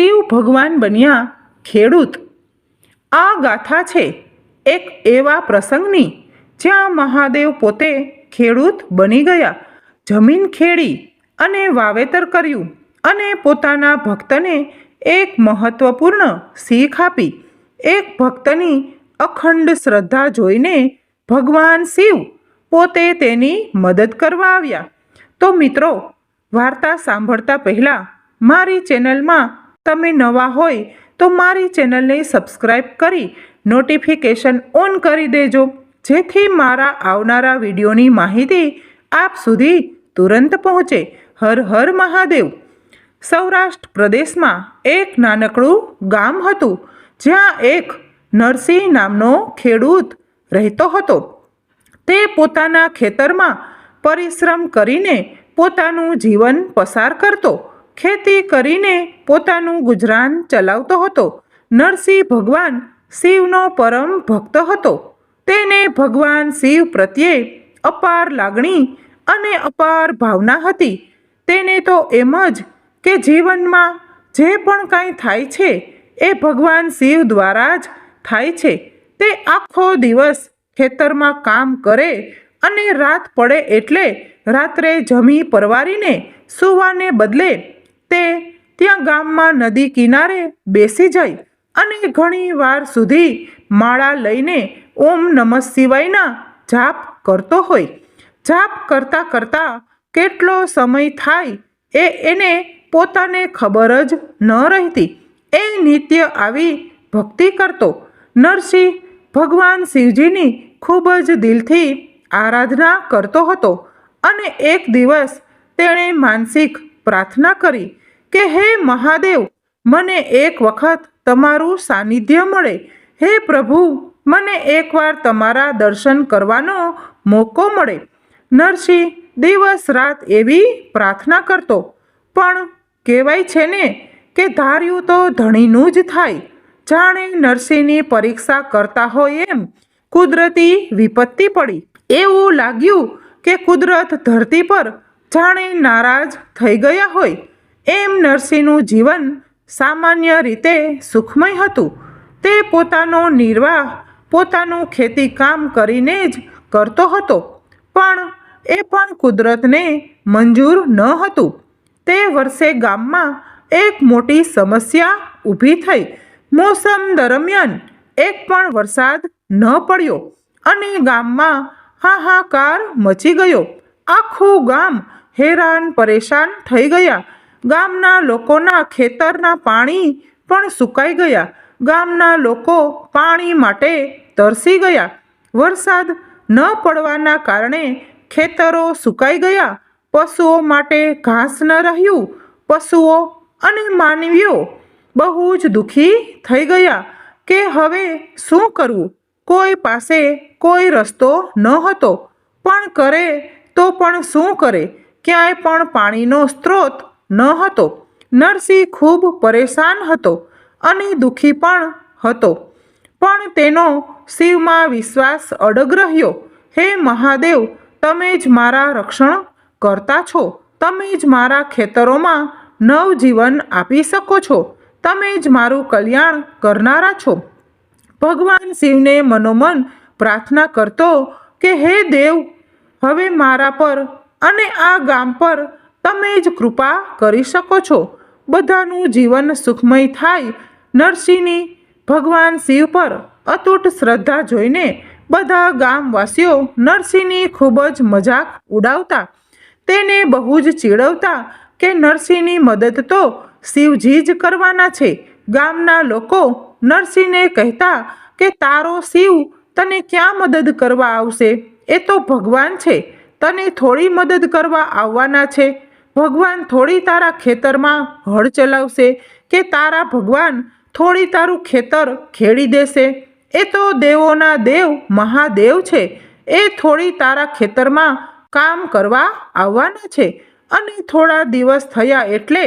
શિવ ભગવાન બન્યા ખેડૂત. આ ગાથા છે એક એવા પ્રસંગની જ્યાં મહાદેવ પોતે ખેડૂત બની ગયા. જમીન ખેડી અને વાવેતર કર્યું અને પોતાના ભક્તને એક મહત્વપૂર્ણ શીખ આપી. એક ભક્તની અખંડ શ્રદ્ધા જોઈને ભગવાન શિવ પોતે તેની મદદ કરવા આવ્યા. તો મિત્રો, વાર્તા સાંભળતા પહેલાં મારી ચેનલમાં તમે નવા હોય તો મારી ચેનલને સબસ્ક્રાઈબ કરી નોટિફિકેશન ઓન કરી દેજો. જેથી મારા આવનારા વિડીયોની માહિતી આપ સુધી તુરંત પહોંચે. હર હર મહાદેવ. સૌરાષ્ટ્ર પ્રદેશમાં એક નાનકડું ગામ હતું, જ્યાં એક નરસિંહ નામનો ખેડૂત રહેતો હતો. તે પોતાના ખેતરમાં પરિશ્રમ કરીને પોતાનું જીવન પસાર કરતો. ખેતી કરીને પોતાનું ગુજરાન ચલાવતો હતો. નરસિંહ ભગવાન શિવનો પરમ ભક્ત હતો. તેને ભગવાન શિવ પ્રત્યે અપાર લાગણી અને અપાર ભાવના હતી. તેને તો એમ જ કે જીવનમાં જે પણ કાંઈ થાય છે, એ ભગવાન શિવ દ્વારા જ થાય છે. તે આખો દિવસ ખેતરમાં કામ કરે અને રાત પડે એટલે રાત્રે જમી પરવારીને સૂવાને બદલે તે ત્યાં ગામમાં નદી કિનારે બેસી જાય અને ઘણી વાર સુધી માળા લઈને ઓમ નમઃ શિવાયના જાપ કરતો હોય. જાપ કરતાં કરતાં કેટલો સમય થાય એ એને પોતાને ખબર જ ન રહેતી. એ નિત્ય આવી ભક્તિ કરતો. નરસિંહ ભગવાન શિવજીની ખૂબ જ દિલથી આરાધના કરતો હતો અને એક દિવસ તેણે માનસિક પ્રાર્થના કરી કે હે મહાદેવ, મને એક વખત તમારું સાનિધ્ય મળે. હે પ્રભુ, મને એકવાર તમારા દર્શન કરવાનો મોકો મળે. નરસિંહ દિવસ રાત એવી પ્રાર્થના કરતો, પણ કહેવાય છે ને કે ધાર્યું તો ધણીનું જ થાય. જાણે નરસિંહની પરીક્ષા કરતા હોય એમ કુદરતી વિપત્તિ પડી. એવું લાગ્યું કે કુદરત ધરતી પર જાણે નારાજ થઈ ગયા હોય. એમ નરસિંહનું જીવન સામાન્ય રીતે સુખમય હતું. તે પોતાનો નિર્વાહ, પોતાનું ખેતી કામ કરીને જ કરતો હતો. પણ એ પણ કુદરતને મંજૂર ન હતું. તે વર્ષે ગામમાં એક મોટી સમસ્યા ઊભી થઈ. મોસમ દરમિયાન એક પણ વરસાદ ન પડ્યો અને ગામમાં હાહાકાર મચી ગયો. આખું ગામ હેરાન પરેશાન થઈ ગયા. ગામના લોકોના ખેતરના પાણી પણ સુકાઈ ગયા. ગામના લોકો પાણી માટે તરસી ગયા. વરસાદ ન પડવાના કારણે ખેતરો સુકાઈ ગયા. પશુઓ માટે ઘાસ ન રહ્યું. પશુઓ અને માનવીઓ બહુ જ દુઃખી થઈ ગયા કે હવે શું કરવું? કોઈ પાસે કોઈ રસ્તો ન હતો. પણ કરે તો પણ શું કરે? ક્યાંય પણ પાણીનો સ્ત્રોત ન હતો. નરસિંહ ખૂબ પરેશાન હતો અને દુઃખી પણ હતો. પણ તેનો શિવમાં વિશ્વાસ અડગ રહ્યો. હે મહાદેવ, તમે જ મારા રક્ષણ કરતા છો. તમે જ મારા ખેતરોમાં નવજીવન આપી શકો છો. તમે જ મારું કલ્યાણ કરનારા છો. ભગવાન શિવને મનોમન પ્રાર્થના કરતો કે, હે દેવ, હવે મારા પર અને આ ગામ પર તમે જ કૃપા કરી શકો છો. બધાનું જીવન સુખમય થાય. નરસિંહની ભગવાન શિવ પર અતૂટ શ્રદ્ધા જોઈને બધા ગામવાસીઓ નરસિંહની ખૂબ જ મજાક ઉડાવતા, તેને બહુ જ ચીડવતા કે નરસિંહની મદદ તો શિવજી જ કરવાના છે. ગામના લોકો નરસિંહને કહેતા કે, તારો શિવ તને ક્યાં મદદ કરવા આવશે? એ તો ભગવાન છે. તને થોડી મદદ કરવા આવવાના છે. ભગવાન થોડી તારા ખેતરમાં હળ ચલાવશે કે તારા ભગવાન થોડી તારું ખેતર ખેડી દેશે? એ તો દેવોના દેવ મહાદેવ છે. એ થોડી તારા ખેતરમાં કામ કરવા આવવાના છે. અને થોડા દિવસ થયા એટલે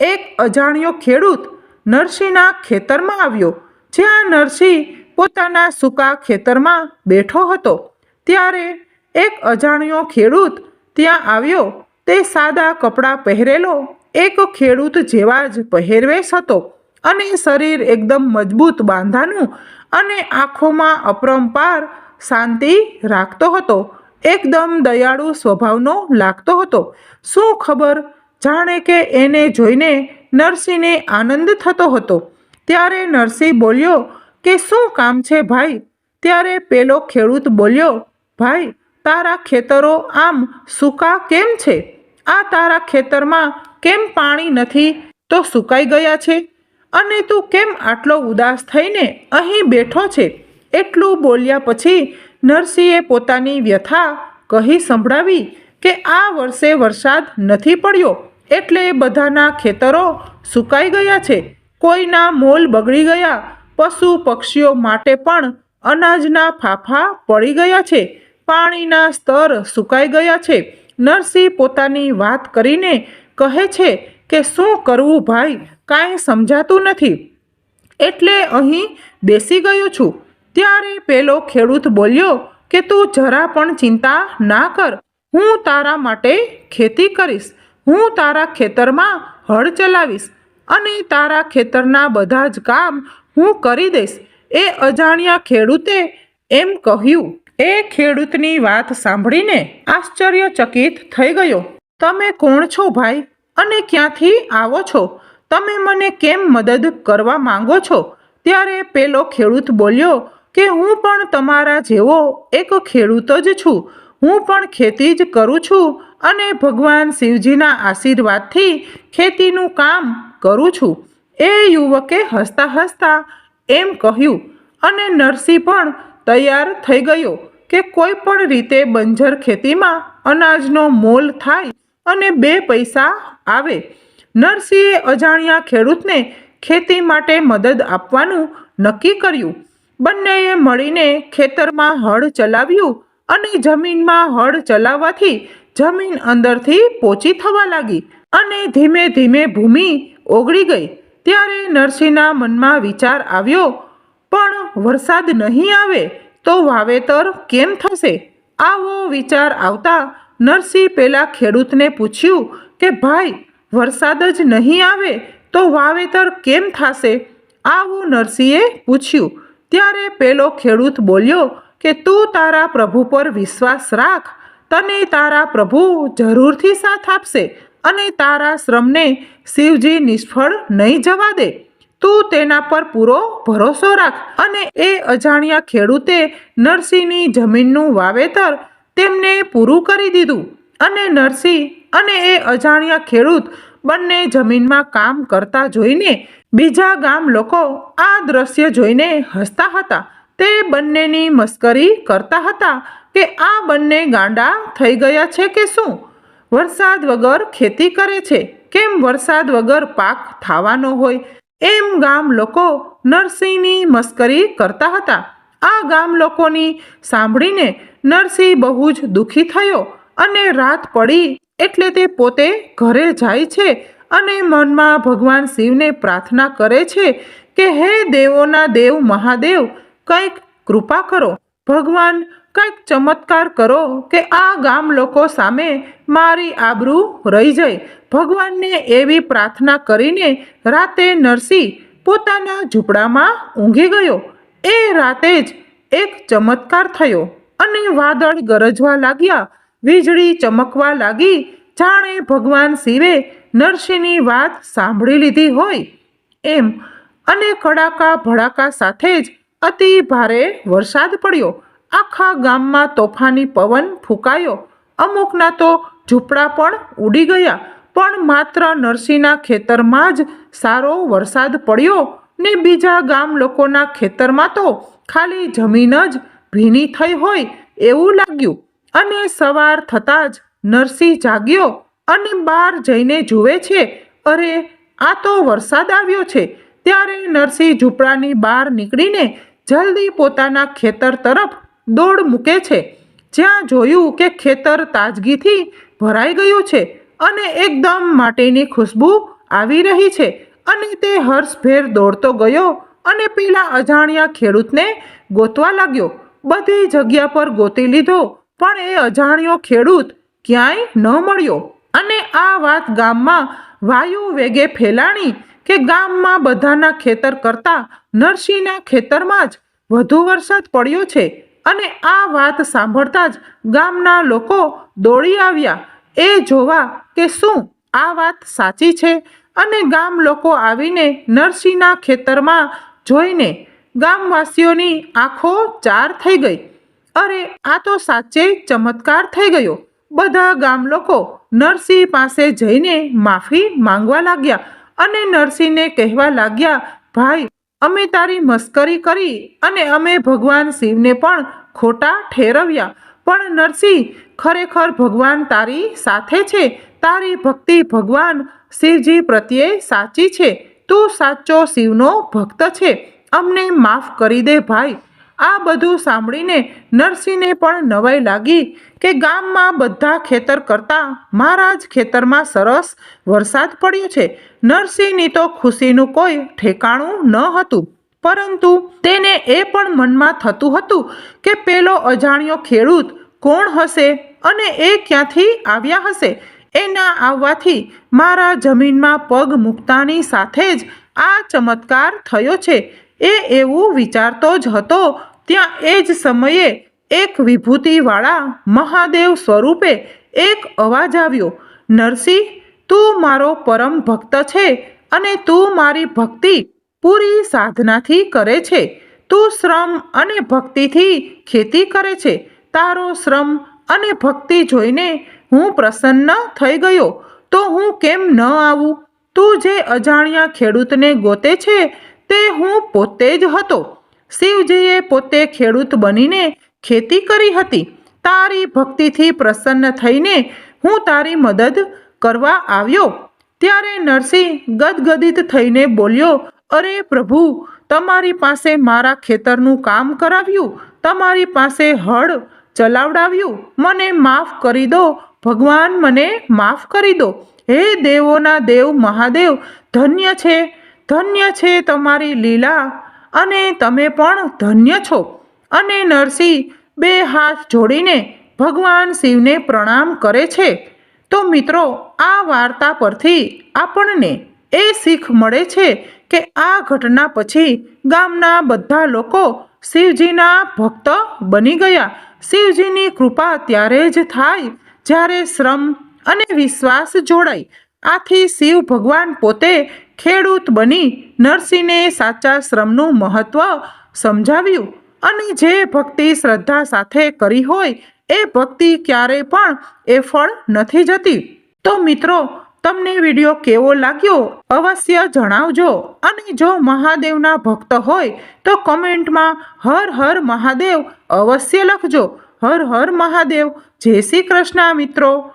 એક અજાણ્યો ખેડૂત નરસિંહના ખેતરમાં આવ્યો. જ્યાં નરસિંહ પોતાના સૂકા ખેતરમાં બેઠો હતો. ત્યારે એક અજાણ્યો ખેડૂત ત્યાં આવ્યો. તે સાદા કપડાં પહેરેલો, એક ખેડૂત જેવા જ પહેરવેશ હતો અને શરીર એકદમ મજબૂત બાંધાનું અને આંખોમાં અપરંપાર શાંતિ રાખતો હતો. એકદમ દયાળુ સ્વભાવનો લાગતો હતો. શું ખબર? જાણે કે એને જોઈને નરસિંહને આનંદ થતો હતો. ત્યારે નરસિંહ બોલ્યો, કે શું કામ છે ભાઈ? ત્યારે પેલો ખેડૂત બોલ્યો, ભાઈ, તારા ખેતરો આમ સૂકા કેમ છે? આ તારા ખેતરમાં કેમ પાણી નથી? તો સુકાઈ ગયા છે? અને તું કેમ આટલો ઉદાસ થઈને અહીં બેઠો છે? એટલું બોલ્યા પછી નરસિંહે પોતાની વ્યથા કહી સંભળાવી કે આ વર્ષે વરસાદ નથી પડ્યો, એટલે બધાના ખેતરો સુકાઈ ગયા છે. કોઈના મોલ બગડી ગયા, પશુ પક્ષીઓ માટે પણ અનાજના ફાફા પડી ગયા છે. પાણીના સ્તર સુકાઈ ગયા છે. નરસિંહ પોતાની વાત કરીને કહે છે કે, શું કરવું ભાઈ? કાંઈ સમજાતું નથી. એટલે અહીં બેસી ગયો છું. ત્યારે પેલો ખેડૂત બોલ્યો કે, તું જરા પણ ચિંતા ના કર. હું તારા માટે ખેતી કરીશ. હું તારા ખેતરમાં હળ ચલાવીશ અને તારા ખેતરના બધા જ કામ હું કરી દઈશ. એ અજાણ્યા ખેડૂતે એમ કહ્યું. એ ખેડૂતની વાત સાંભળીને આશ્ચર્યચકિત થઈ ગયો. તમે કોણ છો ભાઈ? અને ક્યાંથી આવો છો? તમે મને કેમ મદદ કરવા માંગો છો? ત્યારે પેલો ખેડૂત બોલ્યો કે, હું પણ તમારા જેવો એક ખેડૂત જ છું. હું પણ ખેતી જ કરું છું અને ભગવાન શિવજીના આશીર્વાદથી ખેતીનું કામ કરું છું. એ યુવકે હસતા હસતા એમ કહ્યું અને નરસિંહ પણ તૈયાર થઈ ગયો. કે કોઈ પણ રીતે બંજર ખેતીમાં અનાજનો મોલ થાય અને બે પૈસા આવે. નરસિંહે અજાણ્યા ખેડૂતને ખેતી માટે મદદ આપવાનું નક્કી કર્યું. બંનેએ મળીને ખેતરમાં હળ ચલાવ્યું અને જમીનમાં હળ ચલાવવાથી જમીન અંદરથી પોચી થવા લાગી અને ધીમે ધીમે ભૂમિ ઓગળી ગઈ. ત્યારે નરસિંહના મનમાં વિચાર આવ્યો, પણ વરસાદ નહીં આવે તો વાવેતર કેમ થશે? આવો વિચાર આવતા નરસિંહ પેલા ખેડૂતને પૂછ્યું કે, ભાઈ, વરસાદ જ નહીં આવે તો વાવેતર કેમ થશે? આવું નરસિંહે પૂછ્યું. ત્યારે પેલો ખેડૂત બોલ્યો કે, તું તારા પ્રભુ પર વિશ્વાસ રાખ. તને તારા પ્રભુ જરૂરથી સાથ આપશે અને તારા શ્રમને શિવજી નિષ્ફળ નહીં જવા દે. તું તેના પર પૂરો ભરોસો રાખ અને એ અજાણ્યા ખેડૂતે નરસિંહની જમીનનું વાવેતર તેમને પૂરું કરી દીધું. અને નરસિંહ અને એ અજાણ્યા ખેડૂત બંને જમીનમાં કામ કરતા જોઈને બીજા ગામ લોકો આ દ્રશ્ય જોઈને હસતા હતા. તે બંનેની મસ્કરી કરતા હતા કે આ બંને ગાંડા થઈ ગયા છે કે શું? વરસાદ વગર ખેતી કરે છે. કેમ વરસાદ વગર પાક થવાનો હોય? એમ ગામ લોકો નરસિંહની મસ્કરી કરતા હતા. આ ગામ લોકોની સાંભળીને નરસિંહ બહુ જ દુઃખી થયો અને રાત પડી એટલે તે પોતે ઘરે જાય છે અને મનમાં ભગવાન શિવને પ્રાર્થના કરે છે કે, હે દેવોના દેવ મહાદેવ, કંઈક કૃપા કરો. ભગવાન કંઈક ચમત્કાર કરો કે આ ગામ લોકો સામે મારી આબરૂ રહી જાય. ભગવાનને એવી પ્રાર્થના કરીને રાતે નરસિંહ પોતાના ઝૂંપડામાં ઊંઘી ગયો. એ રાતે જ એક ચમત્કાર થયો અને વાદળ ગરજવા લાગ્યા. વીજળી ચમકવા લાગી. જાણે ભગવાન શિવે નરસિંહની વાત સાંભળી લીધી હોય. એમ અને કડાકા ભડાકા સાથે જ અતિ ભારે વરસાદ પડ્યો. આખા ગામમાં તોફાની પવન ફૂંકાયો. અમુકના તો ઝૂંપડા પણ ઉડી ગયા, પણ માત્ર નરસિંહના ખેતરમાં જ સારો વરસાદ પડ્યો ને બીજા ગામ લોકોના ખેતરમાં તો ખાલી જમીન જ ભીની થઈ હોય એવું લાગ્યું. અને સવાર થતાં જ નરસિંહ જાગ્યો અને બહાર જઈને જુએ છે, અરે, આ તો વરસાદ આવ્યો છે. ત્યારે નરસિંહ ઝૂંપડાની બહાર નીકળીને જલ્દી પોતાના ખેતર તરફ દોડ મૂકે છે. જ્યાં જોયું કે ખેતર તાજગીથી ભરાઈ ગયું છે અને એકદમ માટીની ખુશ્બુ આવી રહી છે અને તે હર્ષભેર દોડતો ગયો અને પેલા અજાણ્યા ખેડૂતને ગોતવા લાગ્યો. બધી જગ્યા પર ગોતી લીધો, પણ એ અજાણ્યો ખેડૂત ક્યાંય ન મળ્યો. અને આ વાત ગામમાં વાયુ વેગે ફેલાણી કે ગામમાં બધાના ખેતર કરતાં નરસિંહના ખેતરમાં જ વધુ વરસાદ પડ્યો છે. અને આ વાત સાંભળતા જ ગામના લોકો દોડી આવ્યા. એ જોવા કે શું આ વાત સાચી છે? અને ગામ લોકો આવીને નરસિંહના ખેતરમાં જોઈને ગામવાસીઓની આંખો ચાર થઈ ગઈ. અરે, આ તો સાચે ચમત્કાર થઈ ગયો. બધા ગામ લોકો નરસિંહ પાસે જઈને માફી માંગવા લાગ્યા અને નરસિંહને કહેવા લાગ્યા, ભાઈ અમે તારી મસ્કરી કરી અને અમે ભગવાન શિવને પણ ખોટા ઠેરવ્યા. પણ નરસિંહ, ખરેખર ભગવાન તારી સાથે છે? તારી ભક્તિ ભગવાન શિવજી પ્રત્યે સાચી છે? તું સાચો શિવનો ભક્ત છે. અમને માફ કરી દે ભાઈ. આ બધું સાંભળીને નરસિંહને પણ નવાઈ લાગી કે ગામમાં બધા ખેતર કરતાં મારા જ ખેતરમાં સરસ વરસાદ પડ્યો છે. નરસિંહની તો ખુશીનું કોઈ ઠેકાણું ન હતું. પરંતુ તેને એ પણ મનમાં થતું હતું કે પેલો અજાણ્યો ખેડૂત કોણ હશે અને એ ક્યાંથી આવ્યા હશે? એના આવવાથી મારા જમીનમાં પગ મૂકતાની સાથે જ આ ચમત્કાર થયો છે. એ એવું વિચારતો જ હતો ત્યાં એ જ સમયે એક વિભૂતિવાળા મહાદેવ સ્વરૂપે એક અવાજ આવ્યો, નરસિંહ, તું મારો પરમ ભક્ત છે અને તું મારી ભક્તિ પૂરી સાધનાથી કરે છે. તું શ્રમ અને ભક્તિથી ખેતી કરે છે. તારો શ્રમ અને ભક્તિ જોઈને હું પ્રસન્ન થઈ ગયો. તો હું કેમ ન આવું? તું જે અજાણ્યા ખેડૂતને ગોતે છે તે હું પોતે જ હતો. શિવજીએ પોતે ખેડૂત બનીને ખેતી કરી હતી. તારી ભક્તિથી પ્રસન્ન થઈને હું તારી મદદ કરવા આવ્યો. ત્યારે નરસિંહ ગદગદિત થઈને બોલ્યો, અરે પ્રભુ, તમારી પાસે મારા ખેતરનું કામ કરાવ્યું. તમારી પાસે હળ ચલાવડાવ્યું. મને માફ કરી દો. ભગવાન મને માફ કરી દો. હે દેવોના દેવ મહાદેવ, ધન્ય છે ધન્ય છે તમારી લીલા અને તમે પણ ધન્ય છો. અને નરસિંહ બે હાથ જોડીને ભગવાન શિવને પ્રણામ કરે છે. તો મિત્રો, આ વાર્તા પરથી આપણને એ શીખ મળે છે કે આ ઘટના પછી ગામના બધા લોકો શિવજીના ભક્ત બની ગયા. શિવજીની કૃપા ત્યારે જ થાય જ્યારે શ્રમ અને વિશ્વાસ જોડાય. આથી શિવ ભગવાન પોતે ખેડૂત બની નરસિંહને સાચા શ્રમનું મહત્વ સમજાવ્યું. અને જે ભક્તિ શ્રદ્ધા સાથે કરી હોય, એ ભક્તિ ક્યારેય પણ એ ફળ નથી જતી. તો મિત્રો, તમને વીડિયો કેવો લાગ્યો અવશ્ય જણાવજો. અને જો મહાદેવના ભક્ત હોય, તો કમેન્ટમાં હર હર મહાદેવ અવશ્ય લખજો. હર હર મહાદેવ. જય શ્રી કૃષ્ણ મિત્રો.